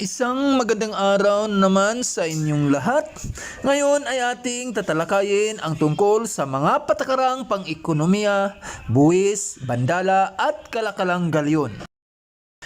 Isang magandang araw naman sa inyong lahat. Ngayon ay ating tatalakayin ang tungkol sa mga patakarang pang-ekonomiya, buwis, bandala at kalakalang galyon.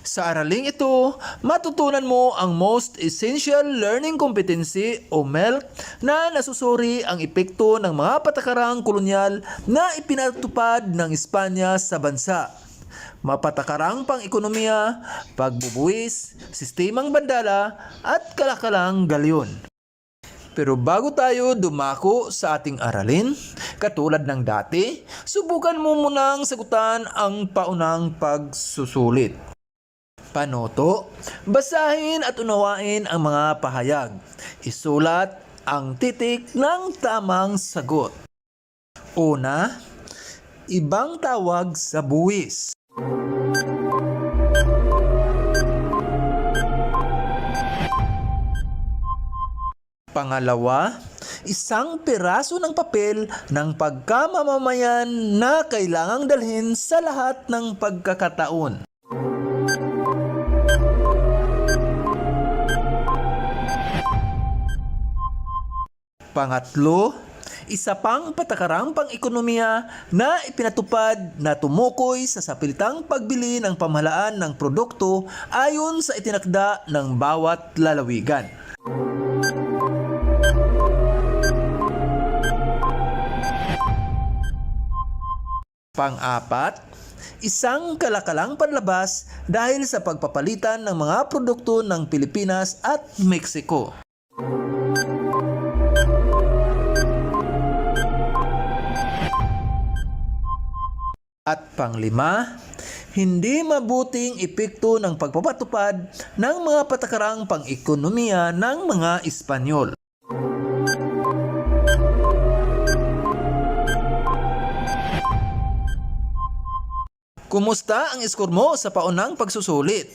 Sa araling ito, matutunan mo ang most essential learning competency o MELC na nasusuri ang epekto ng mga patakarang kolonyal na ipinatupad ng Espanya sa bansa mapatakarang pang-ekonomiya, pagbubuwis, sistemang bandala, at kalakalang galyon. Pero bago tayo dumako sa ating aralin, katulad ng dati, subukan mo munang sagutan ang paunang pagsusulit. Panoto, basahin at unawain ang mga pahayag. Isulat ang titik ng tamang sagot. Una, ibang tawag sa buwis. Pangalawa, isang piraso ng papel ng pagkamamamayan na kailangang dalhin sa lahat ng pagkakataon. Pangatlo, isa pang patakarang pang-ekonomiya na ipinatupad na tumukoy sa sapilitang pagbili ng pamahalaan ng produkto ayon sa itinakda ng bawat lalawigan. Pang-apat, isang kalakalang panlabas dahil sa pagpapalitan ng mga produkto ng Pilipinas at Mexico. At panglima, hindi mabuting epekto ng pagpapatupad ng mga patakarang pang-ekonomiya ng mga Espanyol. Kumusta ang score mo sa paunang pagsusulit?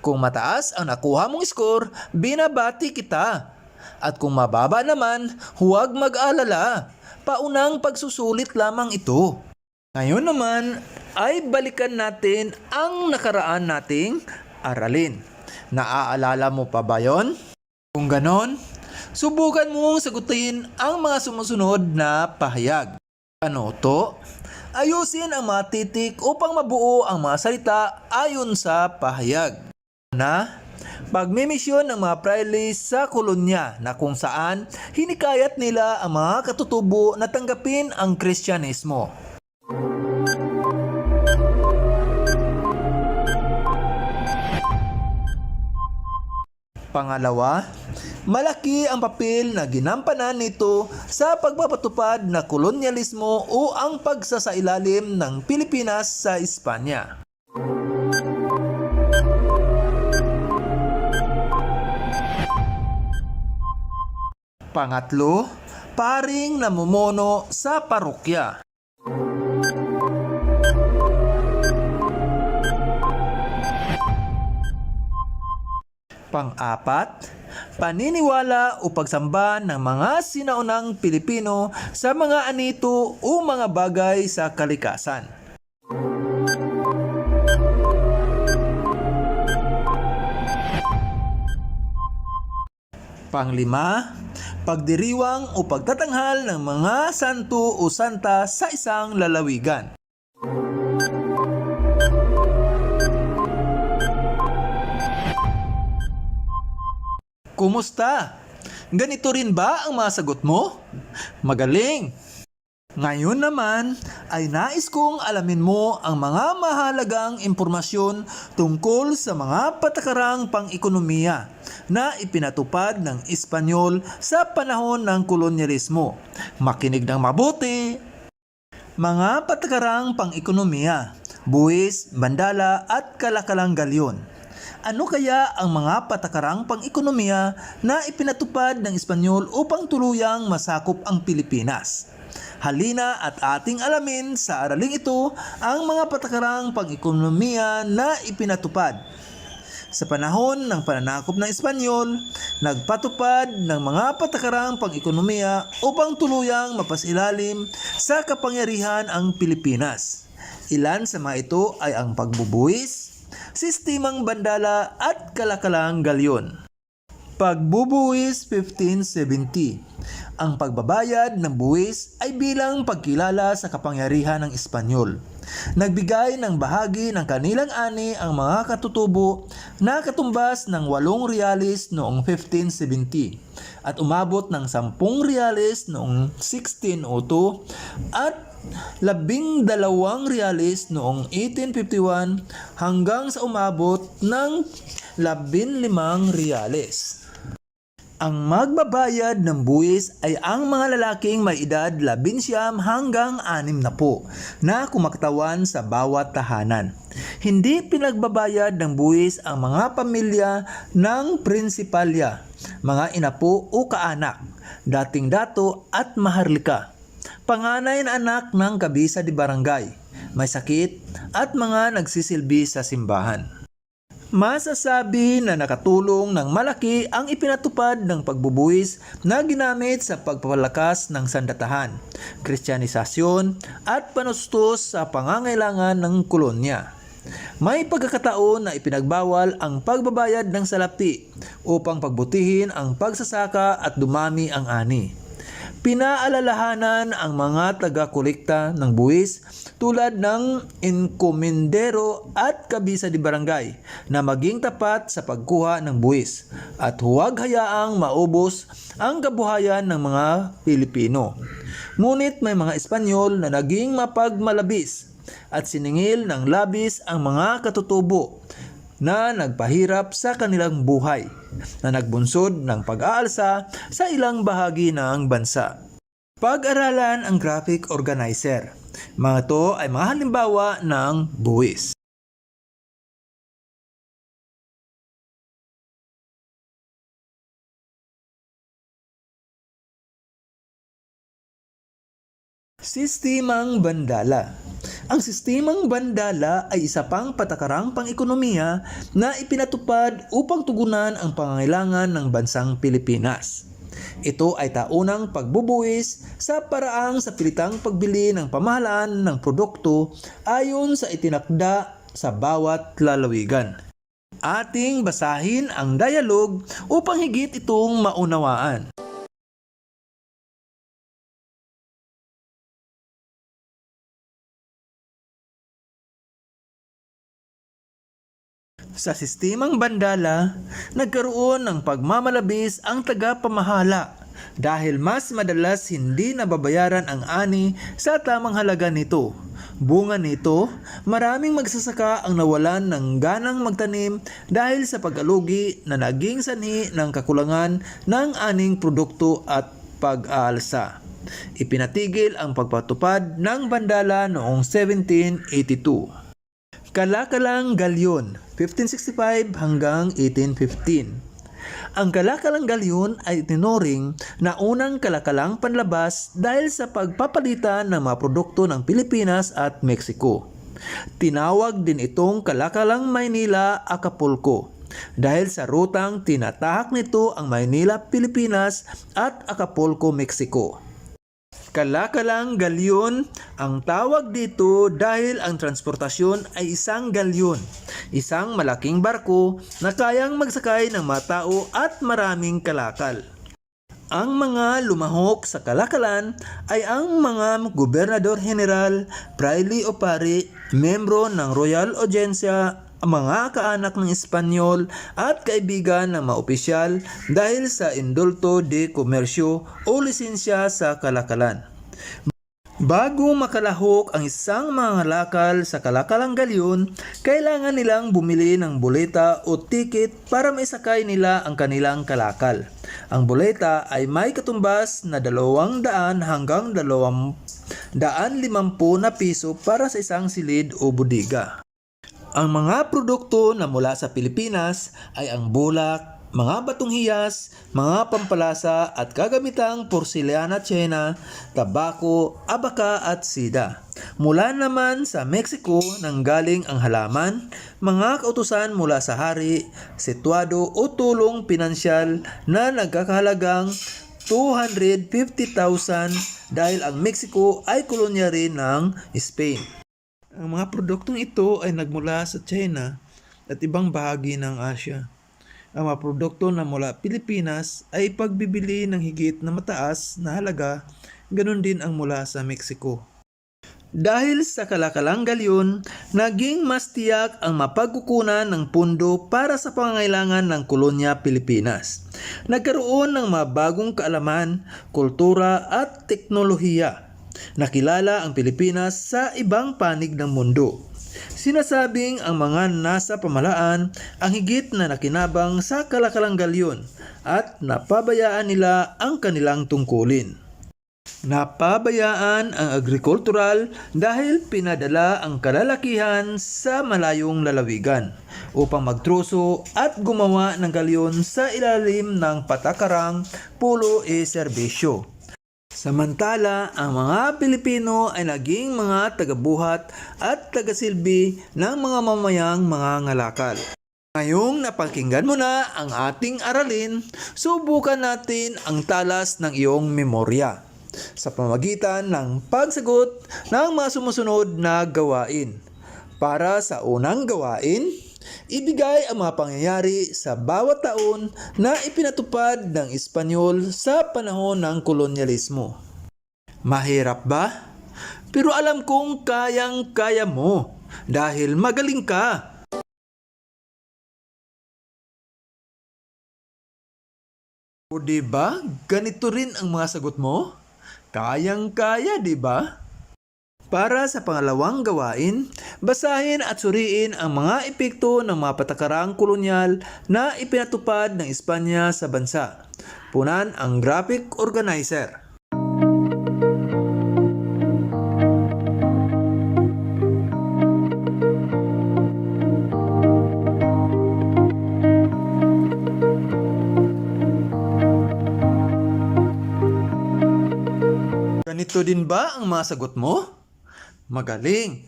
Kung mataas ang nakuha mong score, binabati kita. At kung mababa naman, huwag mag-alala. Paunang pagsusulit lamang ito. Ngayon naman ay balikan natin ang nakaraan nating aralin. Naaalala mo pa ba yon? Kung ganon, subukan mong sagutin ang mga sumusunod na pahayag. Ano to? Ayusin ang mga titik upang mabuo ang mga salita ayon sa pahayag. Na, pagmimisyon ng mga praile sa kolonya na kung saan hinikayat nila ang mga katutubo na tanggapin ang Kristyanismo. Pangalawa, malaki ang papel na ginampanan nito sa pagpapatupad na kolonyalismo o ang pagsasailalim ng Pilipinas sa Espanya. Pangatlo, paring namumuno sa parokya. Pang-apat, paniniwala o pagsamba ng mga sinaunang Pilipino sa mga anito o mga bagay sa kalikasan. Panglima, pagdiriwang o pagtatanghal ng mga santo o santa sa isang lalawigan. Kumusta? Ganito rin ba ang mga sagot mo? Magaling! Ngayon naman ay nais kong alamin mo ang mga mahalagang impormasyon tungkol sa mga patakarang pang-ekonomiya na ipinatupad ng Espanyol sa panahon ng kolonyalismo. Makinig ng mabuti! Mga patakarang pang-ekonomiya, buwis, bandala at kalakalang galyon. Ano kaya ang mga patakarang pang-ekonomiya na ipinatupad ng Espanyol upang tuluyang masakop ang Pilipinas? Halina at ating alamin sa araling ito ang mga patakarang pang-ekonomiya na ipinatupad. Sa panahon ng pananakop ng Espanyol, nagpatupad ng mga patakarang pang-ekonomiya upang tuluyang mapasilalim sa kapangyarihan ang Pilipinas. Ilan sa mga ito ay ang pagbubuwis, sistemang bandala at kalakalang galyon. Pagbubuwis 1570 Ang pagbabayad ng buwis ay bilang pagkilala sa kapangyarihan ng Espanyol. Nagbigay ng bahagi ng kanilang ani ang mga katutubo na katumbas ng 8 reales noong 1570 at umabot ng 10 reales noong 1602 at labing dalawang reales noong 1851 hanggang sa umabot ng labin limang reales. Ang magbabayad ng buwis ay ang mga lalaking may edad 11 hanggang 6 na po na kumaktawan sa bawat tahanan. Hindi pinagbabayad ng buwis ang mga pamilya ng prinsipalya, mga inapo o kaanak, dating dato at maharlika, panganay na anak ng kabisa di barangay, may sakit at mga nagsisilbi sa simbahan. Masasabi na nakatulong ng malaki ang ipinatupad ng pagbubuwis na ginamit sa pagpapalakas ng sandatahan, kristyanisasyon at panustos sa pangangailangan ng kolonya. May pagkakataon na ipinagbawal ang pagbabayad ng salapi upang pagbutihin ang pagsasaka at dumami ang ani. Pinaalalahanan ang mga taga-kolekta ng buwis tulad ng inkomendero at kabisa di barangay na maging tapat sa pagkuha ng buwis at huwag hayaang maubos ang kabuhayan ng mga Pilipino. Ngunit may mga Espanyol na naging mapagmalabis at siningil ng labis ang mga katutubo na nagpahirap sa kanilang buhay na nagbunsod ng pag-aalsa sa ilang bahagi ng bansa. Pag-aralan ang graphic organizer. Mga to ay mga halimbawa ng buwis. Sistemang Bandala Ang sistemang bandala ay isa pang patakarang pang-ekonomiya na ipinatupad upang tugunan ang pangangailangan ng bansang Pilipinas. Ito ay taunang pagbubuwis sa paraang sa pilitang pagbili ng pamahalaan ng produkto ayon sa itinakda sa bawat lalawigan. Ating basahin ang dialog upang higit itong maunawaan. Sa sistemang bandala, nagkaroon ng pagmamalabis ang tagapamahala dahil mas madalas hindi nababayaran ang ani sa tamang halaga nito. Bunga nito, maraming magsasaka ang nawalan ng ganang magtanim dahil sa pag-alugi na naging sanhi ng kakulangan ng aning produkto at pag-aalsa. Ipinatigil ang pagpatupad ng bandala noong 1782. Kalakalang Galyon, 1565 hanggang 1815. Ang kalakalang galyon ay tinuring na unang kalakalang panlabas dahil sa pagpapalitan ng mga produkto ng Pilipinas at Mexico. Tinawag din itong kalakalang Maynila Acapulco dahil sa rutang tinatahak nito ang Maynila, Pilipinas at Acapulco, Mexico. Kalakalang galyon ang tawag dito dahil ang transportasyon ay isang galyon, isang malaking barko na kayang magsakay ng mga tao at maraming kalakal. Ang mga lumahok sa kalakalan ay ang mga gobernador general, praile o pari, membro ng Royal Audiencia, ang mga kaanak ng Espanyol at kaibigan ng mga opisyal dahil sa indulto de komersyo o lisensya sa kalakalan. Bago makalahok ang isang mga lakal sa kalakalang galyon, kailangan nilang bumili ng boleta o ticket para maisakay nila ang kanilang kalakal. Ang boleta ay may katumbas na 200 hanggang 250 na piso para sa isang silid o budiga. Ang mga produkto na mula sa Pilipinas ay ang bulak, mga batong hiyas, mga pampalasa at kagamitang porselana tsena, tabako, abaka at sida. Mula naman sa Mexico nang galing ang halaman, mga kautusan mula sa hari, sitwado o tulong pinansyal na nagkakahalagang 250,000 dahil ang Mexico ay kolonya rin ng Spain. Ang mga produktong ito ay nagmula sa China at ibang bahagi ng Asya. Ang mga produkto na mula Pilipinas ay pagbibili ng higit na mataas na halaga, ganun din ang mula sa Mexico. Dahil sa kalakalang galyon, naging mas tiyak ang mapagkukunan ng pundo para sa pangangailangan ng kolonya Pilipinas. Nagkaroon ng mga bagong kaalaman, kultura at teknolohiya. Nakilala ang Pilipinas sa ibang panig ng mundo. Sinasabing ang mga nasa pamalaan ang higit na nakinabang sa kalakalang galyon at napabayaan nila ang kanilang tungkulin. Napabayaan ang agrikultural dahil pinadala ang kalalakihan sa malayong lalawigan upang magtruso at gumawa ng galyon sa ilalim ng patakarang pulo e serbisyo. Samantala, ang mga Pilipino ay naging mga tagabuhat at tagasilbi ng mga mamayang mga ngalakal. Ngayong napakinggan mo na ang ating aralin, subukan natin ang talas ng iyong memorya sa pamagitan ng pagsagot ng mga sumusunod na gawain. Para sa unang gawain, ibigay ang mga pangyayari sa bawat taon na ipinatupad ng Espanyol sa panahon ng kolonyalismo. Mahirap ba? Pero alam kong kayang-kaya mo dahil magaling ka. O diba, ganito rin ang mga sagot mo? Kayang-kaya, di ba? Para sa pangalawang gawain, basahin at suriin ang mga epekto ng mga patakarang kolonyal na ipinatupad ng Espanya sa bansa. Punan ang graphic organizer. Ganito din ba ang mga sagot mo? Magaling!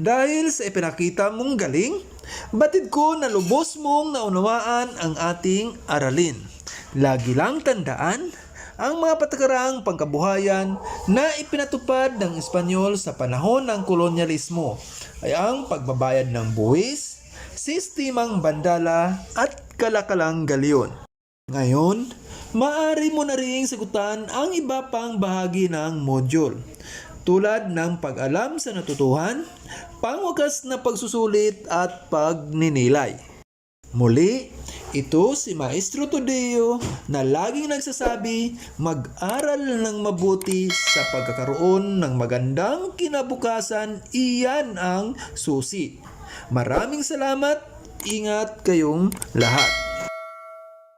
Dahil sa ipinakita mong galing, batid ko na lubos mong naunawaan ang ating aralin. Lagi lang tandaan, ang mga patakarang pangkabuhayan na ipinatupad ng Espanyol sa panahon ng kolonyalismo ay ang pagbabayad ng buwis, sistemang bandala at kalakalang galyon. Ngayon, maaari mo na rin sagutan ang iba pang bahagi ng module tulad ng pag-alam sa natutuhan, pangwakas na pagsusulit at pagninilay. Muli, ito si Maestro Todeo na laging nagsasabi mag-aral ng mabuti sa pagkakaroon ng magandang kinabukasan, iyan ang susi. Maraming salamat, ingat kayong lahat.